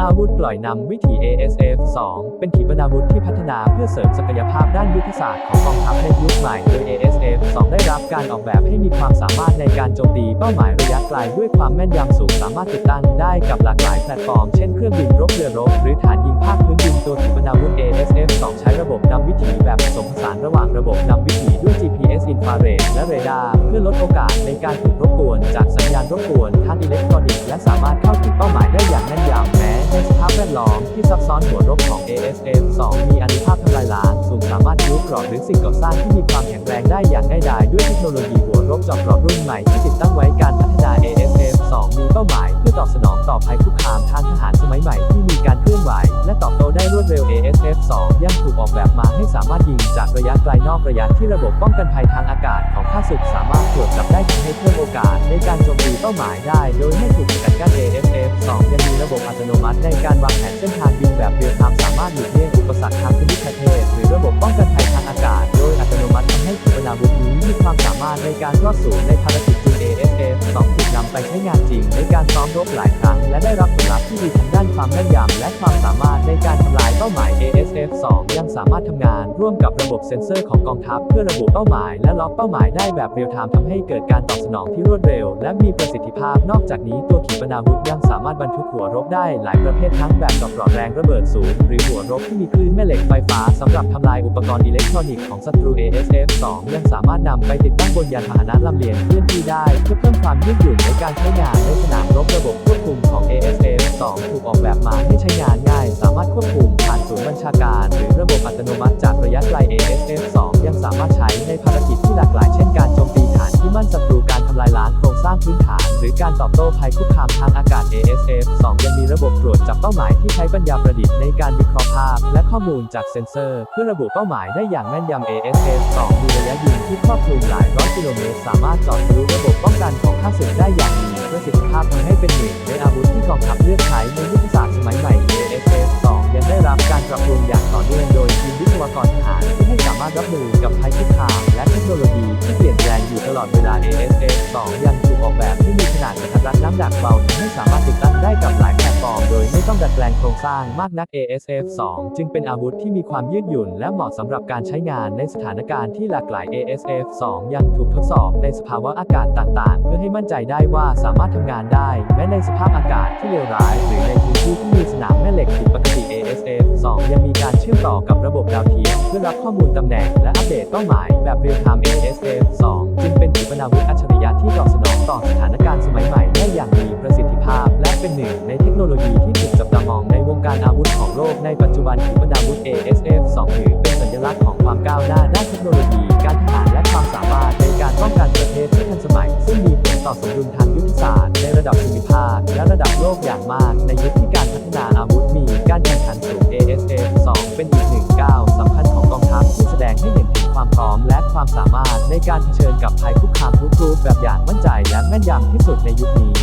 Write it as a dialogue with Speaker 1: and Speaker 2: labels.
Speaker 1: อาวุธปล่อยนำวิถี ASF 2 เป็นขีปนาวุธที่พัฒนาเพื่อเสริมศักยภาพด้านยุทธศาสตร์ของกองทัพในยุคใหม่ โดย ASF 2 ได้รับการออกแบบให้มีความสามารถในการโจมตีเป้าหมายระยะไกลด้วยความแม่นยำสูงสามารถติดตั้งได้กับหลากหลายแพลตฟอร์ม เช่นเครื่องบินรบเรือรบหรือฐานยิงภาคพื้นดินตัวขีปนาวุธ ASF 2 ใช้ระบบนำวิถีแบบผสมผสานระหว่างระบบนำวิถีด้วย GPS อินฟราเรดและเรดาร์เพื่อลดโอกาสในการถูกรบกวน จากสัญญาณรบกวนทางอิเล็กทรอนิกส์และสามารถเข้าถึงเป้าหมายได้อย่างแม่นยำ ภาพแวดล้อมที่ซับซ้อนหัวรบของ ASF 2 มีอนุภาพทำลายล้างสูงสามารถยุบกรอบหรือสิ่งก่อสร้างที่มีความแข็งแรงได้อย่างง่ายดายด้วยเทคโนโลยีหัวรบจอบกรอบรุ่นใหม่ที่ติดตั้งไว้การพัฒนา ASF 2 มีเป้าหมาย เพื่อตอบสนองต่อภัยคุกคามทางทหารสมัยใหม่ที่มีการเคลื่อนไหว และตอบโต้ได้รวดเร็ว ASF 2ยังถูกออกแบบมาให้สามารถยิงจากระยะไกลนอกระยะที่ระบบป้องกันภัยทางอากาศของข้าศึกสามารถตรวจจับได้ทำให้เพิ่มโอกาสในการโจมตีเป้าหมายได้ โดยไม่ถูกสกัดกั้น ASF 2ยังมีระบบอัตโนมัติในการวางแผนเส้นทางบินแบบเรียลไทม์สามารถหลีกเลี่ยงอุปสรรคทางภูมิประเทศหรือระบบป้องกันภัยทางอากาศ โดยอัตโนมัติทำให้ขีปนาวุธนี้มีความสามารถในการรอดสูงในภารกิจจริง ASF 2 นำไปใช้งานจริงในการซ้อมรบหลายครั้ง และได้รับผลลัพธ์ที่ดีทั้งด้านความแม่นยำและความสามารถในการทำลายเป้าหมาย ASF 2ยังสามารถทำงานร่วมกับระบบเซ็นเซอร์ของกองทัพ เพื่อระบุเป้าหมายและล็อกเป้าหมายได้แบบเรียลไทม์ทำให้เกิดการตอบสนองที่รวดเร็ว และมีประสิทธิภาพ นอกจากนี้ตัวขีปนาวุธยังสามารถบรรทุกหัวรบได้หลายประเภททั้งแบบกับปลอดแรงระเบิดสูง หรือหัวรบที่มีคลื่นแม่เหล็กไฟฟ้าสำหรับทำลายอุปกรณ์อิเล็กทรอนิกส์ของศัตรู ASF 2ยังสามารถนำไปติดตั้งบนยานพาหนะลำเลียงเคลื่อนที่ได้ เพื่อเพิ่มความยืดหยุ่นในการใช้งานในสนามรบระบบควบคุมของ ASF 2 ถูกออกแบบมาให้ใช้งานง่าย สามารถควบคุมผ่านศูนย์บัญชาการ หรือระบบอัตโนมัติจากระยะไกล ASF 2 ยังสามารถใช้ในภารกิจที่หลากหลายเช่นการโจมตีฐานที่มั่นศัตรูการทำลายล้างโครงสร้างพื้นฐาน หรือการตอบโต้ภัยคุกคามทางอากาศ ASF 2 ระบบตรวจจับเป้าหมายที่ใช้ปัญญาประดิษฐ์ในการวิเคราะห์ภาพ และข้อมูลจากเซ็นเซอร์ เพื่อระบุเป้าหมายได้อย่างแม่นยำ ASF 2มีระยะยิงที่ครอบคลุมหลายร้อยกิโลเมตร สามารถเจอดทะลุระบบป้องกันของข้าศึกได้อย่างมีประสิทธิภาพทำให้เป็นหนึ่งในอาวุธที่กองทัพเลือกใช้ในยุทธศาสตร์สมัยใหม่ ASF 2ยังได้รับการปรับปรุงอย่างต่อเนื่องโดยทีมวิศวกรทหารที่ให้สามารถรับมือกับภัยคุกคามและเทคโนโลยีที่เปลี่ยนแปลงอยู่ตลอดเวลา ASF 2ยังถูกออกแบบให้มีขนาดกระทัดรัดน้ำหนักเบาทำให้สามารถติดตั้งได้กับหลายแพลตฟอร์มโดยไม่ต้องดัดแปลงโครงสร้างมากนัก ASF 2 จึงเป็นอาวุธที่มีความยืดหยุ่น และเหมาะสำหรับการใช้งานในสถานการณ์ที่หลากหลาย ASF 2 ยังถูกทดสอบในสภาวะอากาศต่างๆ เพื่อให้มั่นใจได้ว่าสามารถทำงานได้ แม้ในสภาพอากาศที่เลวร้าย หรือในพื้นที่ที่มีสนามแม่เหล็กผิดปกติ ASF 2 ยังมีการเชื่อมต่อกับระบบดาวเทียมเพื่อรับข้อมูลตำแหน่งและอัปเดตเป้าหมายแบบเรียลไทม์ ASF 2 จึงเป็นขีปนาวุธอัจฉริยะที่ตอบสนองต่อสถานการณ์สมัยใหม่ได้อย่างมีประสิทธิภาพ และเป็นหนึ่งใน โนโลยีที่ถูกจับตามองในวงการอาวุธของโลกในปัจจุบันขีปนาวุธ ASF 2 ถือเป็นสัญลักษณ์ของความก้าวหน้าด้านเทคโนโลยี การทหารและความสามารถในการป้องกันประเทศที่ทันสมัย ซึ่งมีผลต่อสมดุลทางยุทธศาสตร์ในระดับภูมิภาคและระดับโลกอย่างมาก ในยุคที่การพัฒนาอาวุธมีการแข่งขันสูง ASF 2 เป็นอีกหนึ่งก้าวสำคัญของกองทัพที่แสดงให้เห็นถึงความพร้อมและความสามารถในการเผชิญกับภัยคุกคามทุกรูปแบบอย่างมั่นใจและแม่นยำที่สุดในยุคนี้